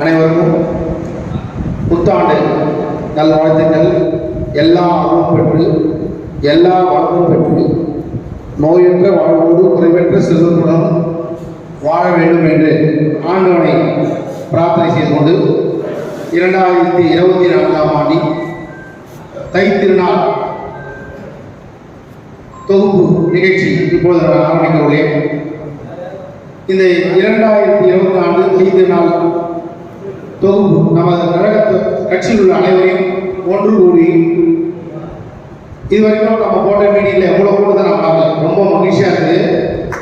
அனைவருக்கும் புத்தாண்டு நல்வாழ்த்துக்கள் எல்லா அருளும் பெற்று எல்லா வாழ்வும் பெற்று நோயற்ற வாழ்வோடு குறைவற்ற செல்வத்துடன் வாழ வேண்டும் என்று ஆண்டவனை பிரார்த்தனை செய்து கொண்டு இரண்டாயிரத்தி இருபத்தி நான்காம் ஆண்டின் தை திருநாள் தொகுப்பு நிகழ்ச்சி இப்போது நான் ஆரம்பிக்க உள்ளேன். இந்த இரண்டாயிரத்தி இருபத்தி ஆண்டு தை திருநாள் தொகுப்பு. நமது கழக கட்சியில் உள்ள அனைவரையும் ஒன்று கூடி இதுவரைக்கும் நம்ம போட்ட மீடியில் எவ்வளோ கூட்டத்தை நான் பார்க்கல. ரொம்ப மகிழ்ச்சியாக இருக்குது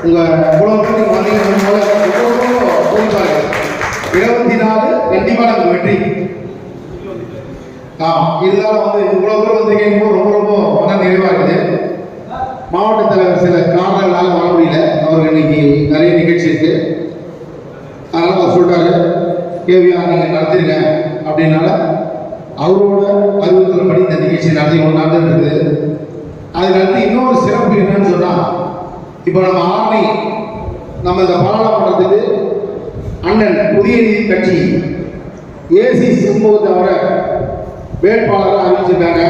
உங்கள் இவ்வளோ மீட்டிங் வந்தீங்கன்னு போல எவ்வளோ இருபத்தி நாலு கண்டிப்பாக நமக்கு வெற்றி. ஆமாம் இருந்தாலும் வந்து இவ்வளோ பேர் வந்திருக்கீங்க ரொம்ப ரொம்ப மன நிறைவாக இருக்குது. மாவட்ட தலைவர் சில காரணங்களால் வர முடியல. அவருக்கு இன்னைக்கு நிறைய நிகழ்ச்சி இருக்கு. அதனால அவர் சொல்லிட்டாரு. கேவிஆர் நீங்கள் நடத்திருங்க அப்படின்னால அவரோட அறிவுறுத்தல்படி இந்த நிகழ்ச்சி நடத்தி ஒன்று நடந்துருக்குது. இருக்குது அதுக்கு அடுத்து இன்னொரு சிறப்பு என்னன்னு சொன்னால் இப்போ நம்ம ஆர்மி நம்ம இந்த பாராளுமன்றத்துக்கு அண்ணன் புதிய நீதி கட்சி ஏசி சிம்புவை தவிர வேட்பாளராக அறிவிச்சிருக்காங்க.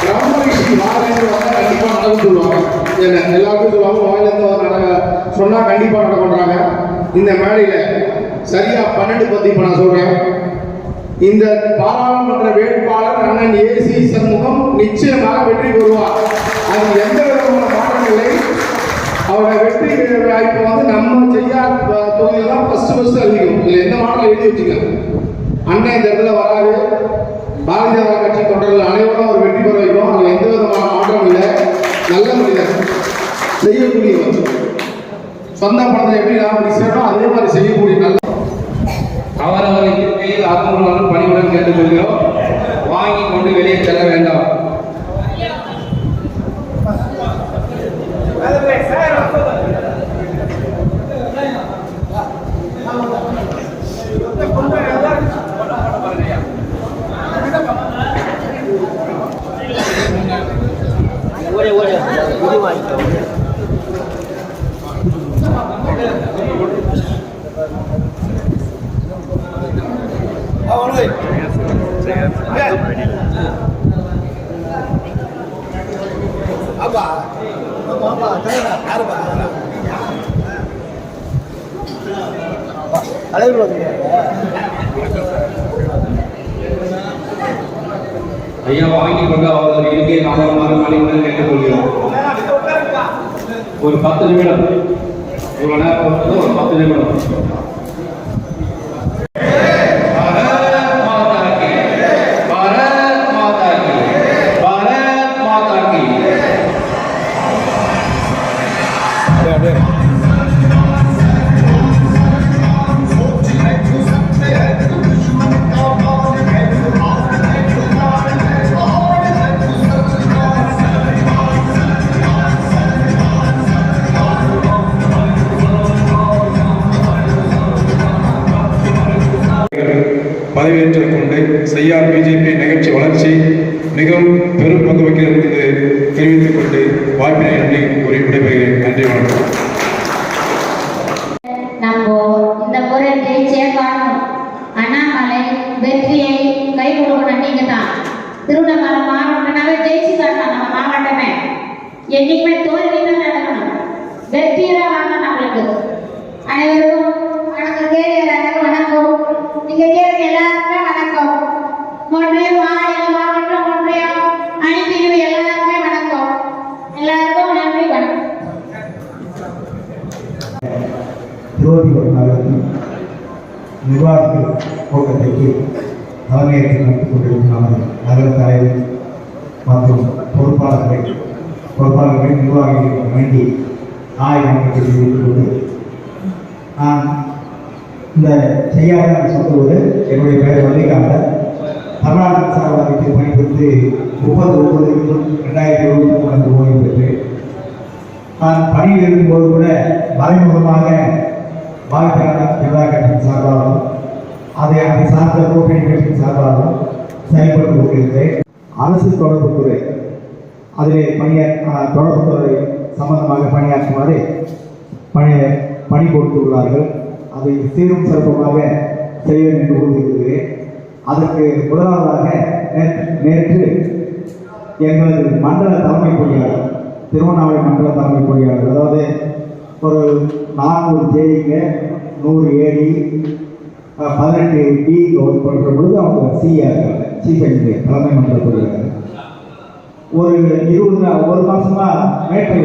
பிரம்மரிஷி வாரிலிருந்து வந்தால் கண்டிப்பா நடக்கும் சொல்லுவாங்க. என்ன எல்லாருக்கும் சொல்லுவாங்க வாயிலிருந்து வந்து நடக்க சொன்னா இந்த மேடையில சரியா பன்னெண்டு பத்தி இப்ப நான் சொல்றேன். இந்த பாராளுமன்ற வேட்பாளர் அண்ணன் ஏசி சண்முகம் நிச்சயமாக வெற்றி பெறுவார். அது எந்த விதமான மாற்றம் இல்லை. அவரோட வெற்றி வாய்ப்பு வந்து நம்ம செய்யாத தொகுதியில் தான் ஃபர்ஸ்ட் ஃபர்ஸ்ட் அறிவிக்கும் எந்த மாற்றம் எழுதி வச்சுக்க அண்ணன் இந்த இடத்துல வராது பாரதிய ஜனதா கட்சி தொண்டர்கள் அனைவரும் அவர் வெற்றி பெற வைக்கும் அதில் எந்த விதமான மாற்றம் இல்லை. நல்ல மனிதர். செய்யக்கூடியவர். சொந்த பணத்தை எப்படி நாம் செய்யணும் அதே மாதிரி செய்யக்கூடிய நல்ல அவரவர் இருக்கையில் அத்துமுடன் கேட்டுக் கொள்கிறோம் வாங்கி கொண்டு வெளியே செல்ல வேண்டாம். ஐயா வாங்கி கொண்டு அவரது இருக்கையில் அமருமாறு பணிவுடன் கேட்டுக்கொள்கிறோம். ஒரு பத்து நிமிடம். இவ்வளவு நேரம் ஒரு பத்து நிமிடம். there. என்னைக்குமே தோல்வி தான் நடக்கணும். வெற்றியெல்லாம் தான் வாங்கணும் நம்மளுக்கு. அனைவருக்கும் வணக்கம். கேள்வி எல்லாருக்கும் வணக்கம். நீங்க கேட்க எல்லாருக்குமே வணக்கம். ஒன்றியம் மாநில மாவட்டம் ஒன்றியம் அணிப்பிரிவு எல்லாருக்குமே வணக்கம். எல்லாருக்கும் நன்றி வணக்கம். ஜோதிவர் நகரத்தின் நிர்வாகிகள் கூட்டத்திற்கு தலைமையேற்று நடத்திக் கொண்டிருக்கும் நமது நகர தலைவர் மற்றும் பொறுப்பாளர்களை பொறுப்பாளர்கள் நிர்வாகிகள் வேண்டி ஆயிரம் கொண்டு நான் இந்த செய்யாத சொல்லுவது என்னுடைய பெயர் வள்ளிகாந்தன் தமிழ்நாடு மின்சார வாரியத்தில் பணிபுரிந்து முப்பது ஒன்பது ரெண்டாயிரத்தி இருபத்தி மூணு ஓய்வு பெற்றேன். நான் பணியில் இருக்கும்போது கூட மறைமுகமாக பாரதிய ஜனதா கட்சியின் சார்பாகவும் அதை அதை சார்ந்த கூட்டணி கட்சியின் சார்பாகவும் செயல்பட்டு கொண்டிருந்தேன். அரசு தொடர்பு துறை அதிலே பணியா தொடர்புத்துறை சம்பந்தமாக பணியாற்றுமாறு பணி பணி கொடுத்துள்ளார்கள். அதை சீரும் சிறப்புமாக செய்வேன் என்று கூறியிருக்கிறேன். அதற்கு முதலாவதாக நேற்று நேற்று எங்களது மண்டல தலைமை பொறியாளர் திருவண்ணாமலை மண்டல தலைமை பொறியாளர் அதாவது ஒரு நானூறு ஜேடிங்க நூறு ஏடி பதினெட்டு டி ஒர்க் பண்ணுற பொழுது அவங்க சிஆர் சீஃப் என்ஜினியர் தலைமை மண்டல பொறியாளர். ஒரு இருபது நாள் ஒரு மாசமா மேட்டர்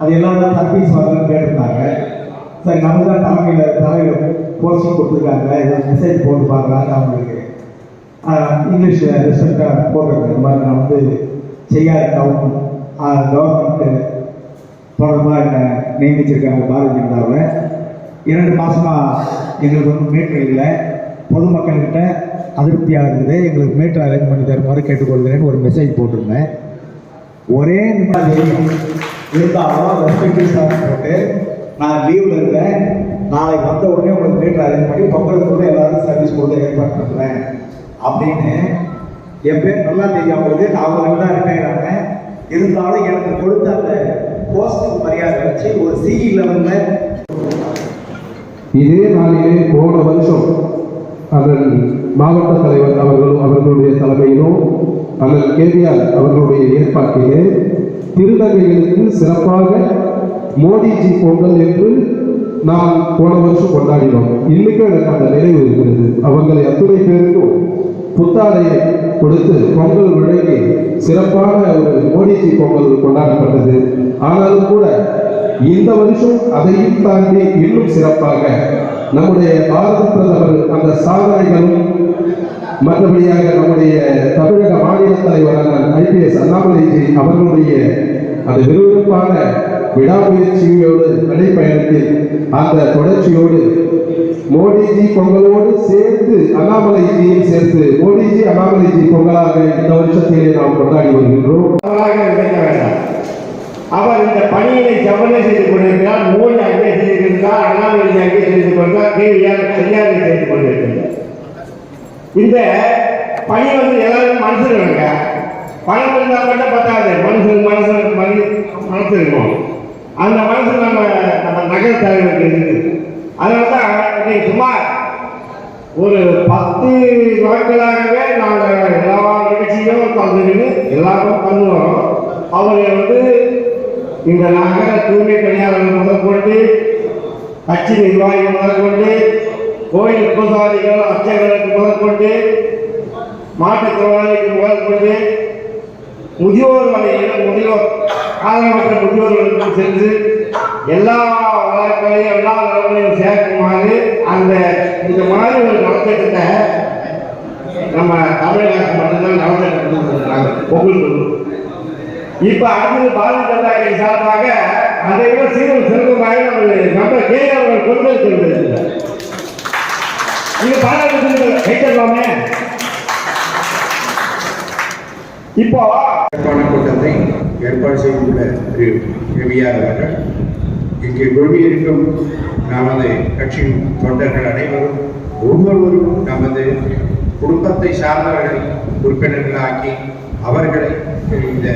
அது எல்லாரும் சர்வீஸ் வரலன்னு கேட்டிருந்தாங்க. சரி நம்ம தான் தலைமையில் தலைவர் போஸ்டிங் கொடுத்துருக்காங்க. ஏதாவது மெசேஜ் போட்டு பார்க்கலான்னு அவங்களுக்கு இங்கிலீஷில் ரிசல்ட்டாக போடுறது இந்த மாதிரி நான் வந்து செய்யாத டவுன் கவர்மெண்ட்டு தொடர்பாக என்னை நியமிச்சிருக்காங்க பாரதிய ஜனதாவில் இரண்டு மாசமா எங்களுக்கு வந்து மீட்டர் இல்லை பொதுமக்கள்கிட்ட அதிருப்தியாக இருக்குது எங்களுக்கு மீட்டர் அரேஞ்ச் பண்ணி தருமாறு கேட்டுக்கொள்கிறேன்னு ஒரு மெசேஜ் போட்டிருந்தேன். ஒரே நிமிடம் தெரியும் இருந்தாலும் ரெஸ்பெக்டிவ் சார் போட்டு நான் லீவில் இருந்தேன். நாளைக்கு வந்த உடனே உங்களுக்கு மீட்டர் அரேஞ்ச் பண்ணி பொங்கலுக்குள்ள எல்லாரும் சர்வீஸ் கொடுத்து ஏற்பாடு பண்ணுறேன். அப்படின்னு என் பேர் நல்லா தெரியும் அவங்களுக்கு. நான் அவங்க தான் ரிட்டையர் ஆனேன் இருந்தாலும் எனக்கு கொடுத்த அந்த போஸ்ட்டுக்கு மரியாதை வச்சு ஒரு சிஇ லெவலில் இதே நாளிலே போன வருஷம் அதன் மாவட்ட தலைவர் அவர்களும் அவர்களுடைய தலைமையிலும் அண்ணன் கேவிஆர் அவர்களுடைய ஏற்பாட்டிலே திருநங்கைகளுக்கு சிறப்பாக மோடிஜி பொங்கல் என்று நாம் போன வருஷம் கொண்டாடினோம். இன்னைக்கும் எனக்கு அந்த நினைவு இருக்கிறது. அவங்களை அத்துணை பேருக்கும் புத்தாடையை கொடுத்து பொங்கல் வழங்கி சிறப்பான ஒரு மோடிஜி பொங்கல் கொண்டாடப்பட்டது. ஆனாலும் கூட இந்த வருஷம் அதையும் தாண்டி இன்னும் சிறப்பாக நம்முடைய பாரத பிரதமர் அந்த சாதனைகளும் மற்றபடியாக நம்முடைய தமிழக மாநில தலைவரான ஐபிஎஸ் அண்ணாமலைஜி அவர்களுடைய அந்த விறுவிறுப்பான விடாமுயற்சியோடு நடைப்பயணத்தில் அந்த தொடர்ச்சியோடு மோடிஜி பொங்கலோடு சேர்த்து அண்ணாமலைஜியும் சேர்த்து மோடிஜி அண்ணாமலைஜி பொங்கலாக இந்த வருஷத்திலே நாம் கொண்டாடி வருகின்றோம். வேண்டாம். அவர் இந்த பணியினை செவ்வனை செய்து கொண்டிருக்கிறார். மோடி அங்கே செய்திருக்கிறார் அண்ணாமலை அங்கே செய்து கொண்டார் கேள்வியாக சரியாக செய்து கொண்டிருக்கிறார். இந்த பணி வந்து எல்லாரும் வேணுங்க பணம் இருந்தால் மட்டும் பத்தாது. மனுஷன் மனசு மனு மனசு இருக்கும் அந்த மனசு நம்ம நம்ம நகர தலைவருக்கு இருக்குது. அதனால தான் இன்னைக்கு சுமார் ஒரு பத்து நாட்களாகவே நாங்கள் எல்லா நிகழ்ச்சிகளும் பங்குன்னு எல்லாரும் பண்ணுவோம். அவர் வந்து இந்த நகர தூய்மை பணியாளர்கள் முதற்கொண்டு கட்சி நிர்வாகிகள் முதற்கொண்டு கோயில் பூசாரிகள் அர்ச்சகர்களுக்கு முதற்கொண்டு மாற்றுத்திறனாளிக்கு முதற்கொண்டு முதியோர் வகையில் முதியோர் ஆதரவற்ற முதியோர்களுக்கு சென்று எல்லா வழக்கங்களையும் எல்லா நலன்களையும் சேர்க்குமாறு அந்த இந்த மாதிரி ஒரு நலத்திட்டத்தை நம்ம தமிழக மட்டும்தான் நலத்திட்டம் கொண்டு. வந்திருக்காங்க இப்ப அடுத்தது பாரதிய ஜனதா கட்சி சார்பாக அதை விட சீரும் சிறப்புமாக நம்ம நம்ம கே. அவர்கள் கொண்டு இது பாராட்டு கைத்தரலாமே இப்போ சிறப்பான கூட்டத்தை ஏற்பாடு செய்துள்ள திரு ரவியார் அவர்கள் இங்கே குழுமியிருக்கும் நமது கட்சியின் தொண்டர்கள் அனைவரும் ஒவ்வொருவரும் நமது குடும்பத்தை சார்ந்தவர்களை உறுப்பினர்களாக்கி அவர்களை இந்த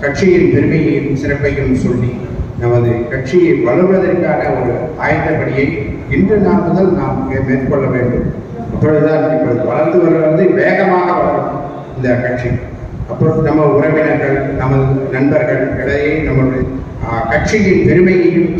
கட்சியின் பெருமையையும் சிறப்பையும் சொல்லி நமது கட்சியை வளர்வதற்கான ஒரு ஆயுதப்படியை இன்று நான் முதல் நாம் மேற்கொள்ள வேண்டும். அப்பொழுதுதான் இப்பொழுது வளர்ந்து வருவது வேகமாக வளரும் இந்த கட்சி. அப்புறம் நம்ம உறவினர்கள் நமது நண்பர்கள் இடையே நம்முடைய கட்சியின் பெருமையையும்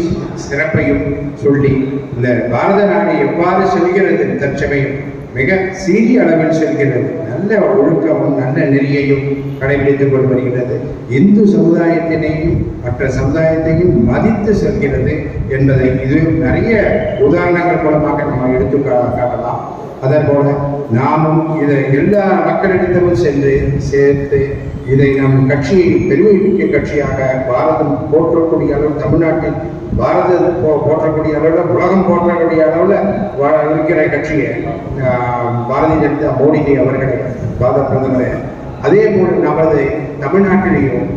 சிறப்பையும் சொல்லி இந்த பாரத நாடு எவ்வாறு செல்கிறது தற்சமயம் மிக சீரிய அளவில் செல்கிறது. நல்ல ஒழுக்கமும் நல்ல நெறியையும் கடைபிடித்துக் கொண்டு வருகிறது இந்து சமுதாயத்தினையும் மற்ற சமுதாயத்தையும் மதித்து செல்கிறது என்பதை இது நிறைய உதாரணங்கள் மூலமாக நம்ம எடுத்து காட்டலாம் அதே போல நாமும் இதை எல்லா மக்களிடத்திலும் சென்று சேர்த்து இதை நம் கட்சியை பெருமைமிக்க கட்சியாக பாரதம் போற்றக்கூடிய அளவு தமிழ்நாட்டில் பாரதம் போற்றக்கூடிய அளவில் உலகம் போற்றக்கூடிய அளவில் இருக்கிற கட்சியை பாரதிய ஜனதா மோடிஜி அவர்களை பாரத பிரதமரை. அதே போல் நமது தமிழ்நாட்டிலேயும்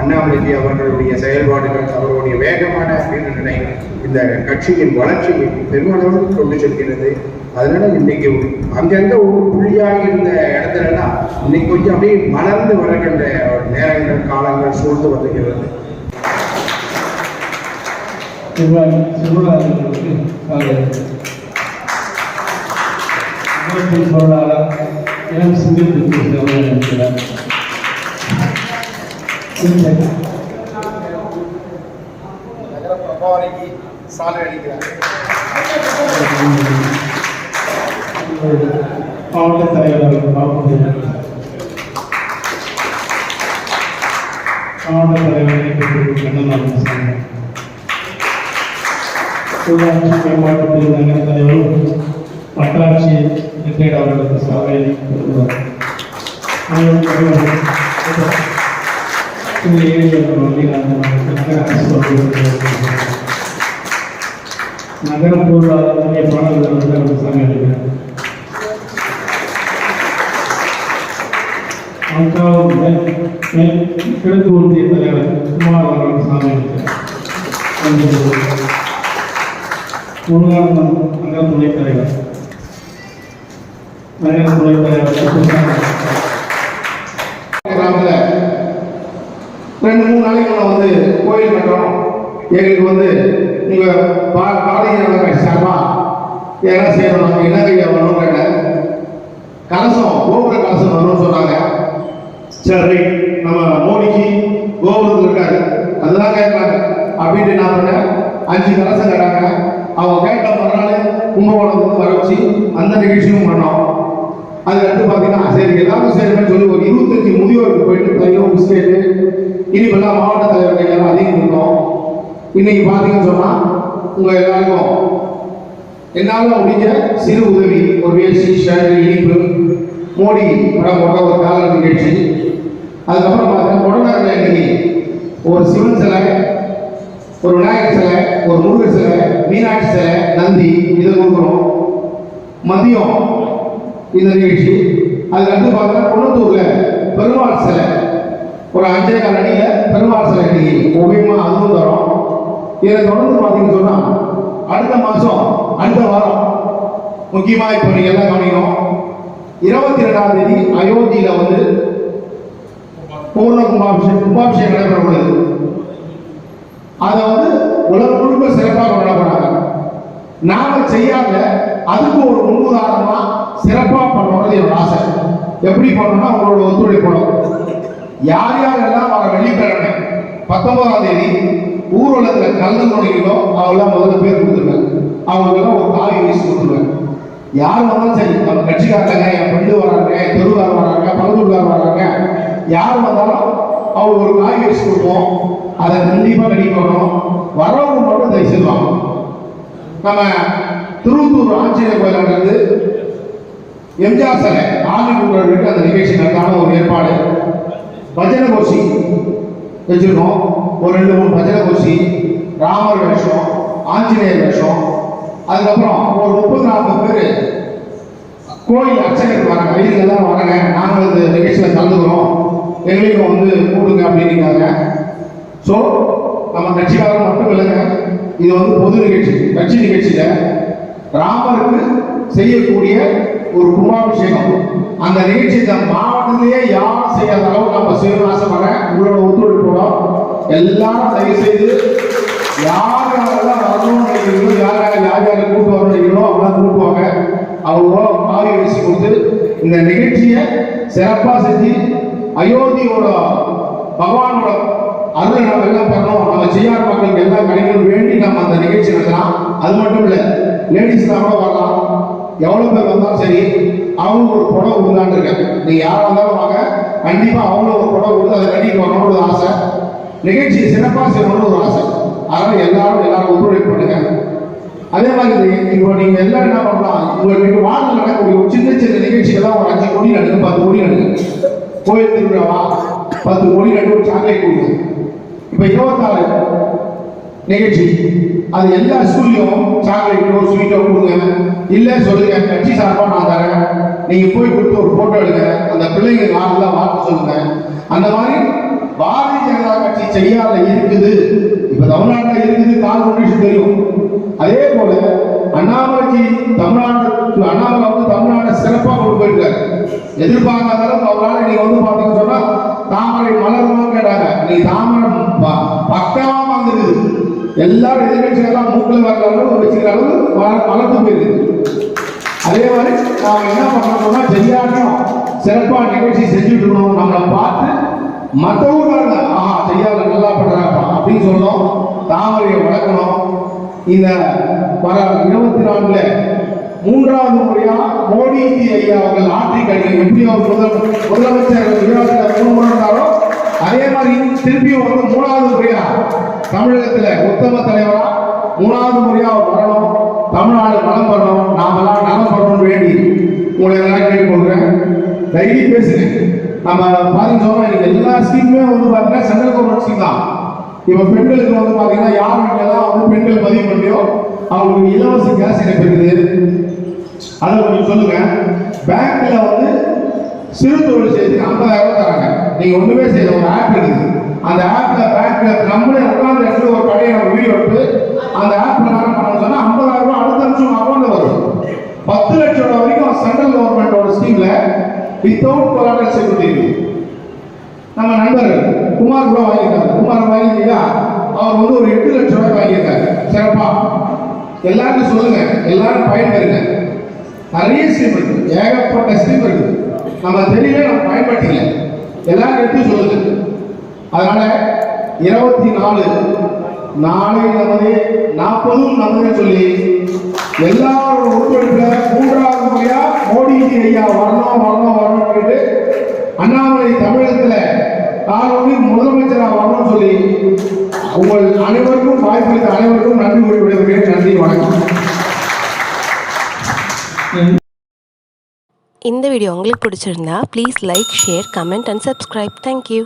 அண்ணாமலைஜி அவர்களுடைய செயல்பாடுகள் அவருடைய வேகமான நிலை இந்த கட்சியின் வளர்ச்சியை பெருமளவில் கொண்டு செல்கிறது. அதனால இன்னைக்கு அங்கங்க ஒரு புள்ளியாக இருந்த இடத்துலலாம் இன்னைக்கு கொஞ்சம் அப்படியே மலர்ந்து வருகின்ற நேரங்கள் காலங்கள் சூழ்ந்து வருகிறது பொருளாளர் எம். சிந்தித்து சாலை அடிக்கிறார் மாவட்ட தலைவர் அவர்கள் மாவட்ட தலைவரை கண்ணன் ஊராட்சி மேம்பாட்டு பிரிவு நகர தலைவரும் வட்டாட்சி ரிட்டையர்ட் அவர்களுக்கு சாலை கொடுக்கிறார் வந்து நகர பொருளாதார பாடல்கள் சாமி கிழக்கு ஒன்றிய தலைவர் குமார் அவர்கள் சாமி நகர துணைத் தலைவர் நகர துணைத் தலைவர் ரெண்டு மூணு நாளைக்கு முன்ன வந்து கோயில் கட்டுறோம் எங்களுக்கு வந்து உங்கள் பா- பாரதிய ஜனதா கட்சி சார்பா என்ன செய்யணும் என்ன கையா வரணும் கேட்டேன். கலசம் கோபுர கலசம் வரணும்னு சொன்னாங்க. சரி நம்ம மோடிக்கு கோபுரத்தில் இருக்காரு. அதுதான் கேட்பாங்க. அப்படின்ட்டு நான் பண்ணேன் அஞ்சு கலசம் கேட்டாங்க. அவங்க கேட்ட மறுநாள் கும்பகோணம் வந்து வர வச்சு அந்த நிகழ்ச்சியும் பண்ணோம். அது அடுத்து பார்த்தீங்கன்னா சரி எல்லாரும் சரின்னு சொல்லி ஒரு இருபத்தஞ்சு முதியோருக்கு போயிட்டு பையன் பிஸ்கெட்டு இனிப்பெல்லாம் மாவட்ட தலைவர்கள் கையெல்லாம் அதிகம் இருந்தோம் இன்னைக்கு பார்த்தீங்கன்னு சொன்னால் உங்கள் எல்லாருக்கும் என்னால் முடிஞ்ச சிறு உதவி ஒரு வேஷ்டி ஷர்ட் இனிப்பு மோடி படம் போட்ட ஒரு கால நிகழ்ச்சி. அதுக்கப்புறம் பார்த்தா கொடநாட்டில் இன்னைக்கு ஒரு சிவன் சிலை ஒரு விநாயகர் சிலை ஒரு முருகர் சிலை மீனாட்சி சிலை நந்தி இதை கொடுக்குறோம். மதியம் இந்த நிகழ்ச்சி. அதுக்கு அடுத்து பார்த்தா குணத்தூர்ல பெருமாள் சிலை. ஒரு அஞ்சே கால் அடியில பெருமாள் சிலை இன்னைக்கு ஓவியமா அதுவும் தரோம். இதை தொடர்ந்து பார்த்தீங்கன்னு சொன்னா அடுத்த மாசம் அடுத்த வாரம் முக்கியமாக இப்போ நீங்கள் எல்லாம் கவனிக்கணும். இருபத்தி ரெண்டாம் தேதி அயோத்தியில் வந்து பூர்ண கும்பாபிஷேகம் கும்பாபிஷேகம் நடைபெற உள்ளது அதை வந்து உலக முழுக்க சிறப்பாக கொண்டாடுறாங்க. நாம செய்யாத அதுக்கு ஒரு முன்னுதாரணமா சிறப்பாக பண்ணணும்னு என்னோட ஆசை. எப்படி பண்ணணும்னா உங்களோட ஒத்துழைப்பணும் யார் யாரெல்லாம் வர வெள்ளிக்கிழமை பத்தொன்பதாம் தேதி ஊர்வலத்துல கலந்து கொண்டீங்களோ அவங்களாம் முதல்ல பேர் கொடுத்துருங்க அவங்களுக்கெல்லாம் ஒரு காவி வீசி கொடுத்துருவேன். யார் வந்தாலும் சரி நம்ம கட்சிக்காரங்க என் ஃப்ரெண்டு வராங்க என் தெருவார் வராங்க பக்கத்தூர்கார் வராங்க யார் வந்தாலும் அவங்க ஒரு காய் கொடுப்போம். அதை கண்டிப்பாக ரெடி பண்ணணும் வரவங்க மட்டும் தயவு செய்வாங்க நம்ம திருவத்தூர் ஆஞ்சநேயர் நடந்து எம்ஜிஆர் சிலை ஆதிக்குள்ளருக்கு அந்த நிகழ்ச்சி நடத்தான ஒரு ஏற்பாடு. பஜனை கோஷி வச்சிருக்கோம். ஒரு ரெண்டு மூணு பஜனை கோஷி ராமர் வேஷம் ஆஞ்சநேயர் வேஷம் அதுக்கப்புறம் ஒரு முப்பது நாற்பது பேர் கோயில் அர்ச்சகர் வராங்க வயதில் தான் வராங்க. நாங்களும் இந்த நிகழ்ச்சியில் கலந்துக்கிறோம். எங்களையும் வந்து கூடுங்க அப்படின்னுக்காங்க. ஸோ நம்ம கட்சிக்காரர் மட்டும் இல்லைங்க. இது வந்து பொது நிகழ்ச்சி. கட்சி நிகழ்ச்சியில் ராமருக்கு செய்யக்கூடிய ஒரு கும்பாபிஷேகம். அந்த நிகழ்ச்சி இந்த மாவட்டத்திலேயே யாரும் செய்யாத அளவுக்கு நம்ம செய்யணும்னு ஆசைப்படுறேன். உங்களோட ஒத்துழைப்போட எல்லாரும் தயவு செய்து யாரெல்லாம் வரணும்னு நினைக்கிறீங்களோ யார் யார் யார் யாரை கூட்டு வரணும் நினைக்கிறோம் அவங்களாம் கூட்டுவாங்க அவங்க காவி வீசி கொடுத்து இந்த நிகழ்ச்சியை சிறப்பாக செஞ்சு அயோத்தியோட பகவானோட அருளை நம்ம எல்லாம் பண்ணணும் நம்ம செய்யார் மக்களுக்கு எல்லா கிடைக்கணும் வேண்டி நம்ம அந்த நிகழ்ச்சி நடத்தலாம். அது மட்டும் இல்லை லேடிஸ் கூட வரலாம். எவ்வளோ பேர் வந்தாலும் சரி அவங்க ஒரு புடவை கொடுக்கலான்னு இருக்கேன் நீங்க யாரா இருந்தாலும் வாங்க. கண்டிப்பா அவங்களும் ஒரு புடவை கொடுத்து அதை கட்டிட்டு வரணும்னு ஒரு ஆசை. நிகழ்ச்சியை சிறப்பாக செய்யணும்னு ஒரு ஆசை. அதனால எல்லாரும் எல்லாரும் ஒத்துழைப்பு பண்ணுங்க அதே மாதிரி இப்போ நீங்க எல்லாம் என்ன பண்ணலாம்? உங்களுக்கு வாழ்ந்து நடக்கக்கூடிய ஒரு சின்ன சின்ன நிகழ்ச்சிகள்லாம் ஒரு அஞ்சு கோடி நடுங்க பத்து கோடி நடுங்க. கோயில் திருவிழாவா? பத்து கோடி நடு ஒரு சாக்லேட் கொடுங்க. இப்போ இருபத்தாறு நிகழ்ச்சி. அது எல்லா ஸ்கூல்லையும் சாக்லேட்டோ ஸ்வீட்டோ கொடுங்க. இல்லை சொல்லுங்க கட்சி சார்பாக நான் தரேன். நீங்க போய் கொடுத்து ஒரு போட்டோ எடுங்க. அந்த பிள்ளைங்க நாளில் வார்த்தை சொல்லுங்க. அந்த மாதிரி பாரதிய ஜனதா கட்சி செய்யாத இருக்குது. இப்ப தமிழ்நாட்டில் இருக்குது கால் கொண்டு தெரியும். அதே போல அண்ணாமலைக்கு தமிழ்நாடு அண்ணாமலை வந்து தமிழ்நாட்டை சிறப்பாக கொண்டு போயிருக்காரு. எதிர்பார்க்காத அளவுக்கு அவரால் நீங்க வந்து பாத்தீங்கன்னு சொன்னா தாமரை மலருமான்னு கேட்டாங்க. நீ தாமரை ப- பக்காவா வந்துருக்குது. எல்லாரும் எதிர்கட்சிகள்லாம் மூக்கில் வர்ற அளவு வச்சுக்கிற அளவு வள- வளர்த்து போயிருக்கு. அதே மாதிரி நாம என்ன பண்ணணும்னா செய்யாட்டம் சிறப்பாக நிகழ்ச்சி செஞ்சுட்டு இருக்கணும் நம்மளை பார்த்து மற்றவங்க ஆஹ் ஆஹா செய்யாத நல்லா பண்றாங்க. அப்படின்னு சொல்லணும் தாமரையை வளர்க்கணும். இந்த வர இருபத்தி நான்குல மூன்றாவது முறையா மோடிஜி ஐயா அவர்கள் ஆற்றி கல்வி எப்படியோ முதல் முதலமைச்சர் குஜராத்தில் மூணு முறை இருந்தாரோ அதே மாதிரி திருப்பியும் வந்து மூணாவது முறையா தமிழகத்துல உத்தம தலைவரா மூணாவது முறையா அவர் வரணும். தமிழ்நாடு வளம் பண்ணணும். நாமெல்லாம் நலம் பண்ணணும்னு வேண்டி உங்களை எல்லாம் கேட்டுக்கொள்கிறேன் டைலி பேசுங்க நம்ம மாறி சொன்னோம் எனக்கு எல்லா ஸ்கீமுமே வந்து பார்த்தீங்கன்னா சென்ட்ரல் கவர்மெண்ட் ஸ்கீம் தான். இப்ப பெண்களுக்கு வந்து பாத்தீங்கன்னா யார் வீட்டிலாம் வந்து பெண்கள் பதிவு பண்ணியோ அவங்களுக்கு இலவச கேஸ் இணைப்பு அதை கொஞ்சம் சொல்லுங்க. பேங்க்ல வந்து சிறு தொழில் செய்து ஐம்பதாயிரம் தராங்க. நீங்க ஒண்ணுமே செய்யல ஒரு ஆப் இருக்குது. அந்த ஆப்ல பேங்க்ல நம்மளே உட்கார்ந்து இடத்துல ஒரு கடையை நம்ம வீடியோ எடுத்து அந்த ஆப்ல என்ன பண்ணணும் சொன்னா ஐம்பதாயிரம் ரூபாய் அடுத்த நிமிஷம் அக்கௌண்ட்ல வரும். பத்து லட்சம் ரூபாய் வரைக்கும் சென்ட்ரல் கவர்மெண்டோட ஸ்கீம்ல வித்தவுட் கொலாட்டல் செக்யூரிட்டி இருக்கு. நம்ம நண்பர் குமார் கூட வாங்கியிருக்காரு. குமார் வாங்கிட்டீங்களா அவர் வந்து ஒரு எட்டு லட்சம் ரூபாய் வாங்கியிருக்காரு. சிறப்பா. எல்லாருக்கும் சொல்லுங்க. எல்லாரும் பயன்பெறுங்க. நிறைய ஸ்கீம் இருக்கு. ஏகப்பட்ட ஸ்கீம் இருக்கு. நம்ம தெரியல நம்ம பயன்படுத்திக்கல. எல்லாரும் எடுத்து சொல்லுங்க. அதனால இருபத்தி நாலு நாளை நமது நாற்பதும் நமது சொல்லி எல்லாரோட ஒத்துழைப்புல மூன்றாவது முறையா மோடிஜி ஐயா வரணும் வரணும் வரணும் கேட்டு அண்ணாமலை தமிழகத்துல நாளொன்று முதலமைச்சராக வரணும்னு சொல்லி உங்கள் அனைவருக்கும் வாய்ப்பளித்த அனைவருக்கும் நன்றி கூறி விடுகிறேன் நன்றி வணக்கம். இந்த வீடியோ உங்களுக்கு பிடிச்சிருந்தா please like share comment and subscribe thank you